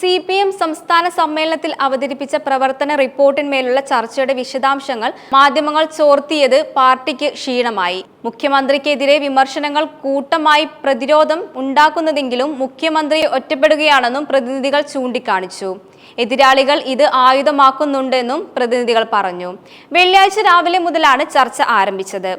C P M സംസ്ഥാന സമ്മേളനത്തിൽ അവതരിപ്പിച്ച പ്രവർത്തന റിപ്പോർട്ടിന്മേലുള്ള ചർച്ചയുടെ വിശദാംശങ്ങൾ മാധ്യമങ്ങൾ ചോർത്തിയത് പാർട്ടിക്ക് ക്ഷീണമായി. മുഖ്യമന്ത്രിക്കെതിരെ വിമർശനങ്ങൾ കൂട്ടമായി പ്രതിരോധം ഉണ്ടാക്കുന്നതെങ്കിലും മുഖ്യമന്ത്രി ഒറ്റപ്പെടുകയാണെന്നും പ്രതിനിധികൾ ചൂണ്ടിക്കാണിച്ചു. എതിരാളികൾ ഇത് ആയുധമാക്കുന്നുണ്ടെന്നും പ്രതിനിധികൾ പറഞ്ഞു. വെള്ളിയാഴ്ച രാവിലെ മുതലാണ് ചർച്ച ആരംഭിച്ചത്.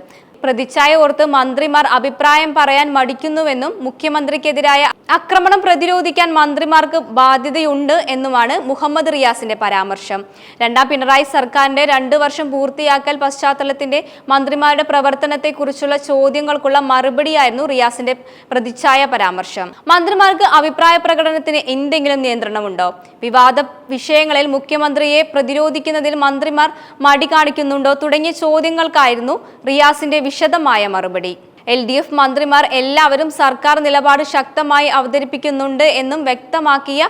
പ്രതിച്ഛായ ഓർത്ത് മന്ത്രിമാർ അഭിപ്രായം പറയാൻ മടിക്കുന്നുവെന്നും മുഖ്യമന്ത്രിക്കെതിരായ ആക്രമണം പ്രതിരോധിക്കാൻ മന്ത്രിമാർക്ക് ബാധ്യതയുണ്ട് എന്നുമാണ് മുഹമ്മദ് റിയാസിന്റെ പരാമർശം. രണ്ടാം പിണറായി സർക്കാരിന്റെ രണ്ടു വർഷം പൂർത്തിയാക്കൽ പശ്ചാത്തലത്തിന്റെ മന്ത്രിമാരുടെ പ്രവർത്തനത്തെക്കുറിച്ചുള്ള ചോദ്യങ്ങൾക്കുള്ള മറുപടിയായിരുന്നു റിയാസിന്റെ പ്രതിച്ഛായ പരാമർശം. മന്ത്രിമാർക്ക് അഭിപ്രായ പ്രകടനത്തിന് എന്തെങ്കിലും നിയന്ത്രണമുണ്ടോ? വിവാദ വിഷയങ്ങളിൽ മുഖ്യമന്ത്രിയെ പ്രതിരോധിക്കുന്നതിൽ മന്ത്രിമാർ മടി കാണിക്കുന്നുണ്ടോ? തുടങ്ങിയ ചോദ്യങ്ങൾക്കായിരുന്നു റിയാസിന്റെ വിശദമായ മറുപടി. എൽ ഡി എഫ് മന്ത്രിമാർ എല്ലാവരും സർക്കാർ നിലപാട് ശക്തമായി അവതരിപ്പിക്കുന്നുണ്ട് എന്നും വ്യക്തമാക്കിയ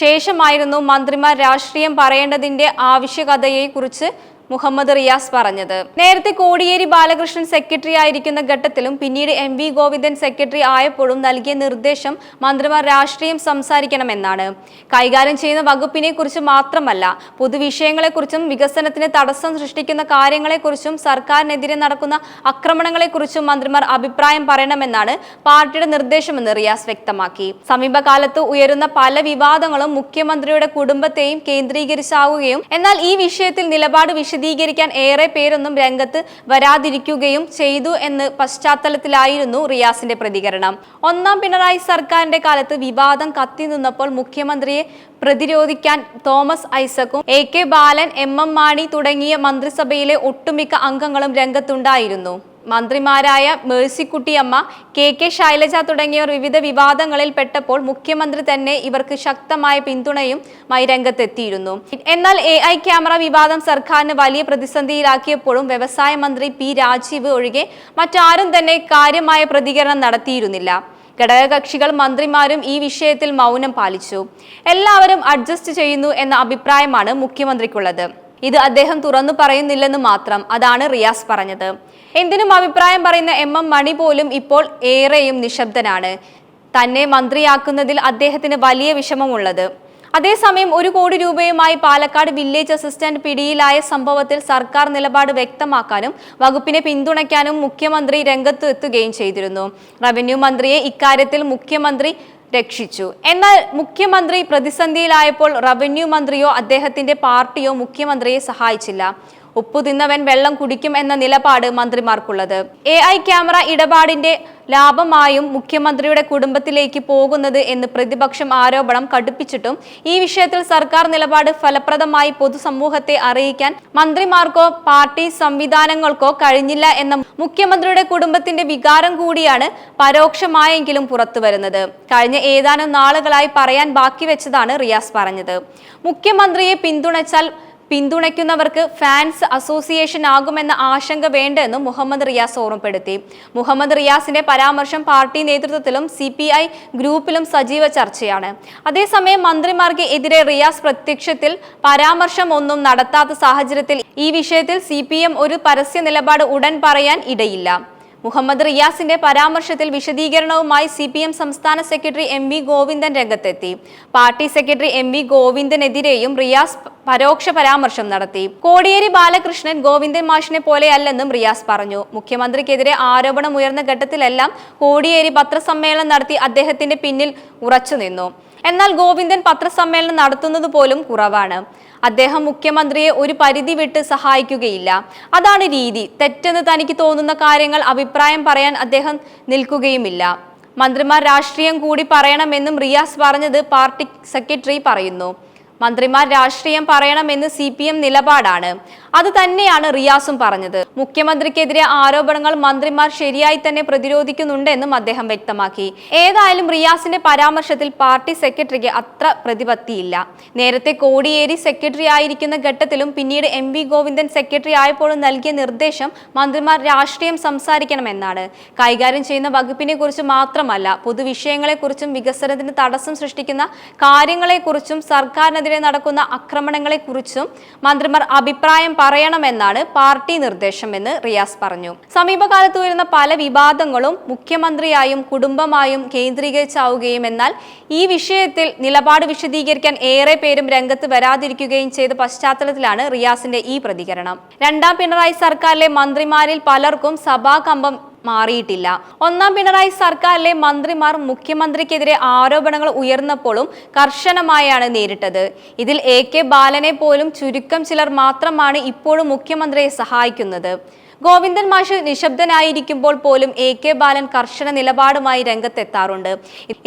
ശേഷമായിരുന്നു മന്ത്രിമാർ രാഷ്ട്രീയം പറയേണ്ടതിന്റെ ആവശ്യകതയെക്കുറിച്ച് മുഹമ്മദ് റിയാസ് പറഞ്ഞത്. നേരത്തെ കോടിയേരി ബാലകൃഷ്ണൻ സെക്രട്ടറി ആയിരിക്കുന്ന ഘട്ടത്തിലും പിന്നീട് എം വി ഗോവിന്ദൻ സെക്രട്ടറി ആയപ്പോഴും നൽകിയ നിർദ്ദേശം മന്ത്രിമാർ രാഷ്ട്രീയം സംസാരിക്കണമെന്നാണ്. കൈകാര്യം ചെയ്യുന്ന വകുപ്പിനെ കുറിച്ച് മാത്രമല്ല പൊതുവിഷയങ്ങളെക്കുറിച്ചും വികസനത്തിന് തടസ്സം സൃഷ്ടിക്കുന്ന കാര്യങ്ങളെക്കുറിച്ചും സർക്കാരിനെതിരെ നടക്കുന്ന ആക്രമണങ്ങളെക്കുറിച്ചും മന്ത്രിമാർ അഭിപ്രായം പറയണമെന്നാണ് പാർട്ടിയുടെ നിർദ്ദേശമെന്ന് റിയാസ് വ്യക്തമാക്കി. സമീപകാലത്ത് ഉയരുന്ന പല വിവാദങ്ങളും മുഖ്യമന്ത്രിയുടെ കുടുംബത്തെയും കേന്ദ്രീകരിച്ചാവുകയും എന്നാൽ ഈ വിഷയത്തിൽ നിലപാട് വിശദീകരിക്കാൻ ഏറെ പേരൊന്നും രംഗത്ത് വരാതിരിക്കുകയും ചെയ്തു എന്ന് പശ്ചാത്തലത്തിലായിരുന്നു റിയാസിന്റെ പ്രതികരണം. ഒന്നാം പിണറായി സർക്കാരിന്റെ കാലത്ത് വിവാദം കത്തി നിന്നപ്പോൾ മുഖ്യമന്ത്രിയെ പ്രതിരോധിക്കാൻ Thomas ഐസക്കും A K Balan M M Mani തുടങ്ങിയ മന്ത്രിസഭയിലെ ഒട്ടുമിക്ക അംഗങ്ങളും രംഗത്തുണ്ടായിരുന്നു. മന്ത്രിമാരായ മേഴ്സിക്കുട്ടിയമ്മ കെ കെ ശൈലജ തുടങ്ങിയവർ വിവിധ വിവാദങ്ങളിൽ പെട്ടപ്പോൾ മുഖ്യമന്ത്രി തന്നെ ഇവർക്ക് ശക്തമായ പിന്തുണയും മൈ രംഗത്തെത്തിയിരുന്നു. എന്നാൽ എ ഐ ക്യാമറ വിവാദം സർക്കാരിന് വലിയ പ്രതിസന്ധിയിലാക്കിയപ്പോഴും വ്യവസായ മന്ത്രി പി രാജീവ് ഒഴികെ മറ്റാരും തന്നെ കാര്യമായ പ്രതികരണം നടത്തിയിരുന്നില്ല. ഘടകകക്ഷികൾ മന്ത്രിമാരും ഈ വിഷയത്തിൽ മൗനം പാലിച്ചു. എല്ലാവരും അഡ്ജസ്റ്റ് ചെയ്യുന്നു എന്ന അഭിപ്രായമാണ് മുഖ്യമന്ത്രിക്കുള്ളത്. ഇത് അദ്ദേഹം തുറന്നു പറയുന്നില്ലെന്ന് മാത്രം അതാണ് റിയാസ് പറഞ്ഞത്. എന്തിനും അഭിപ്രായം പറയുന്ന എം എം മണി പോലും ഇപ്പോൾ ഏറെയും നിശബ്ദനാണ്. തന്നെ മന്ത്രിയാക്കുന്നതിൽ അദ്ദേഹത്തിന് വലിയ വിഷമമുള്ളത്. അതേസമയം ഒരു കോടി രൂപയുമായി പാലക്കാട് വില്ലേജ് അസിസ്റ്റന്റ് പിടിയിലായ സംഭവത്തിൽ സർക്കാർ നിലപാട് വ്യക്തമാക്കാനും വകുപ്പിനെ പിന്തുണയ്ക്കാനും മുഖ്യമന്ത്രി രംഗത്തു എത്തുകയും ചെയ്തിരുന്നു. റവന്യൂ മന്ത്രിയെ ഇക്കാര്യത്തിൽ മുഖ്യമന്ത്രി രക്ഷിച്ചു. എന്നാൽ മുഖ്യമന്ത്രി പ്രതിസന്ധിയിലായപ്പോൾ റവന്യൂ മന്ത്രിയോ അദ്ദേഹത്തിന്റെ പാർട്ടിയോ മുഖ്യമന്ത്രിയെ സഹായിച്ചില്ല. ഉപ്പു തിന്നവൻ വെള്ളം കുടിക്കും എന്ന നിലപാട് മന്ത്രിമാർക്കുള്ളത്. എ ഐ ക്യാമറ ഇടപാടിന്റെ ലാഭമായും മുഖ്യമന്ത്രിയുടെ കുടുംബത്തിലേക്ക് പോകുന്നത് എന്ന് പ്രതിപക്ഷം ആരോപണം കടുപ്പിച്ചിട്ടും ഈ വിഷയത്തിൽ സർക്കാർ നിലപാട് ഫലപ്രദമായി പൊതുസമൂഹത്തെ അറിയിക്കാൻ മന്ത്രിമാർക്കോ പാർട്ടി സംവിധാനങ്ങൾക്കോ കഴിഞ്ഞില്ല എന്ന മുഖ്യമന്ത്രിയുടെ കുടുംബത്തിന്റെ വികാരം കൂടിയാണ് പരോക്ഷമായെങ്കിലും പുറത്തുവരുന്നത്. കഴിഞ്ഞ ഏതാനും നാളുകളായി പറയാൻ ബാക്കി വെച്ചതാണ് റിയാസ് പറഞ്ഞത്. മുഖ്യമന്ത്രിയെ പിന്തുണച്ചാൽ പിന്തുണയ്ക്കുന്നവർക്ക് ഫാൻസ് അസോസിയേഷൻ ആകുമെന്ന ആശങ്ക വേണ്ടെന്നും മുഹമ്മദ് റിയാസ് ഓർമ്മപ്പെടുത്തി. മുഹമ്മദ് റിയാസിന്റെ പരാമർശം പാർട്ടി നേതൃത്വത്തിലും സി ഗ്രൂപ്പിലും സജീവ ചർച്ചയാണ്. അതേസമയം മന്ത്രിമാർക്ക് എതിരെ റിയാസ് പ്രത്യക്ഷത്തിൽ പരാമർശം ഒന്നും നടത്താത്ത സാഹചര്യത്തിൽ ഈ വിഷയത്തിൽ സി ഒരു പരസ്യ നിലപാട് ഉടൻ പറയാൻ ഇടയില്ല. മുഹമ്മദ് റിയാസിന്റെ പരാമർശത്തിൽ വിശദീകരണവുമായി സി പി എം സംസ്ഥാന സെക്രട്ടറി എം വി ഗോവിന്ദൻ രംഗത്തെത്തി. പാർട്ടി സെക്രട്ടറി എം വി ഗോവിന്ദനെതിരെയും റിയാസ് പരോക്ഷ പരാമർശം നടത്തി. കോടിയേരി ബാലകൃഷ്ണൻ ഗോവിന്ദൻ മാഷിനെ പോലെയല്ലെന്നും റിയാസ് പറഞ്ഞു. മുഖ്യമന്ത്രിക്കെതിരെ ആരോപണം ഉയർന്ന ഘട്ടത്തിലെല്ലാം കോടിയേരി പത്രസമ്മേളനം നടത്തി അദ്ദേഹത്തിന്റെ പിന്നിൽ ഉറച്ചുനിന്നു. എന്നാൽ ഗോവിന്ദൻ പത്രസമ്മേളനം നടത്തുന്നത് പോലും കുറവാണ്. അദ്ദേഹം മുഖ്യമന്ത്രിയെ ഒരു പരിധി വിട്ട് സഹായിക്കുകയില്ല. അതാണ് രീതി. തെറ്റെന്ന് തനിക്ക് തോന്നുന്ന കാര്യങ്ങൾ അഭിപ്രായം പറയാൻ അദ്ദേഹം നിൽക്കുകയുമില്ല. മന്ത്രിമാർ രാഷ്ട്രീയം കൂടി പറയണമെന്നും റിയാസ് പറഞ്ഞത് പാർട്ടി സെക്രട്ടറി പറയുന്നു. മന്ത്രിമാർ രാഷ്ട്രീയം പറയണമെന്ന് സി പി എം നിലപാടാണ്. അത് തന്നെയാണ് റിയാസും പറഞ്ഞത്. മുഖ്യമന്ത്രിക്കെതിരെ ആരോപണങ്ങൾ മന്ത്രിമാർ ശരിയായി തന്നെ പ്രതിരോധിക്കുന്നുണ്ടെന്നും അദ്ദേഹം വ്യക്തമാക്കി. ഏതായാലും റിയാസിന്റെ പരാമർശത്തിൽ പാർട്ടി സെക്രട്ടറിക്ക് അത്ര പ്രതിപത്തിയില്ല. നേരത്തെ കോടിയേരി സെക്രട്ടറി ആയിരിക്കുന്ന ഘട്ടത്തിലും പിന്നീട് എം വി ഗോവിന്ദൻ സെക്രട്ടറി ആയപ്പോഴും നൽകിയ നിർദ്ദേശം മന്ത്രിമാർ രാഷ്ട്രീയം സംസാരിക്കണമെന്നാണ്. കൈകാര്യം ചെയ്യുന്ന വകുപ്പിനെ കുറിച്ച് മാത്രമല്ല പൊതുവിഷയങ്ങളെക്കുറിച്ചും വികസനത്തിന് തടസ്സം സൃഷ്ടിക്കുന്ന കാര്യങ്ങളെക്കുറിച്ചും സർക്കാരിനെതിരെ നടക്കുന്ന ആക്രമണങ്ങളെക്കുറിച്ചും മന്ത്രിമാർ അഭിപ്രായം പറയണമെന്നാണ് പാർട്ടി നിർദ്ദേശമെന്ന് റിയാസ് പറഞ്ഞു. സമീപകാലത്ത് ഉയർന്ന പല വിവാദങ്ങളും മുഖ്യമന്ത്രിയായും കുടുംബമായും കേന്ദ്രീകരിച്ചാവുകയും എന്നാൽ ഈ വിഷയത്തിൽ നിലപാട് വിശദീകരിക്കാൻ ഏറെ പേരും രംഗത്ത് വരാതിരിക്കുകയും ചെയ്ത പശ്ചാത്തലത്തിലാണ് റിയാസിന്റെ ഈ പ്രതികരണം. രണ്ടാം പിണറായി സർക്കാരിലെ മന്ത്രിമാരിൽ പലർക്കും സഭാകമ്പം മാറിയിട്ടില്ല. ഒന്നാം പിണറായി സർക്കാരിലെ മന്ത്രിമാർ മുഖ്യമന്ത്രിക്കെതിരെ ആരോപണങ്ങൾ ഉയർന്നപ്പോഴും കർശനമായാണ് നേരിട്ടത്. ഇതിൽ എ കെ ബാലനെ പോലും ചുരുക്കം ചിലർ മാത്രമാണ് ഇപ്പോഴും മുഖ്യമന്ത്രിയെ സഹായിക്കുന്നത്. ഗോവിന്ദൻ മാഷ് നിശബ്ദനായിരിക്കുമ്പോൾ പോലും എ കെ ബാലൻ കർശന നിലപാടുമായി രംഗത്തെത്താറുണ്ട്.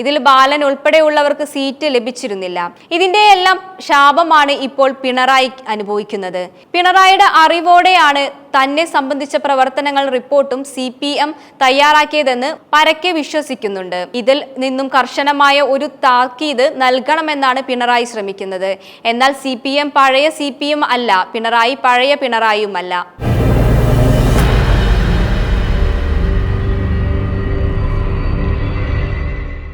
ഇതിൽ ബാലൻ ഉൾപ്പെടെയുള്ളവർക്ക് സീറ്റ് ലഭിച്ചിരുന്നില്ല. ഇതിന്റെ എല്ലാം ശാപമാണ് ഇപ്പോൾ പിണറായി അനുഭവിക്കുന്നത്. പിണറായിയുടെ അറിവോടെയാണ് തന്നെ സംബന്ധിച്ച പ്രവർത്തനങ്ങൾ റിപ്പോർട്ടും സി പി എം തയ്യാറാക്കിയതെന്ന് പരക്കെ വിശ്വസിക്കുന്നുണ്ട്. ഇതിൽ നിന്നും കർശനമായ ഒരു താക്കീത് നൽകണമെന്നാണ് പിണറായി ശ്രമിക്കുന്നത്. എന്നാൽ സി പഴയ സി അല്ല പിണറായി പഴയ പിണറായിയുമല്ല.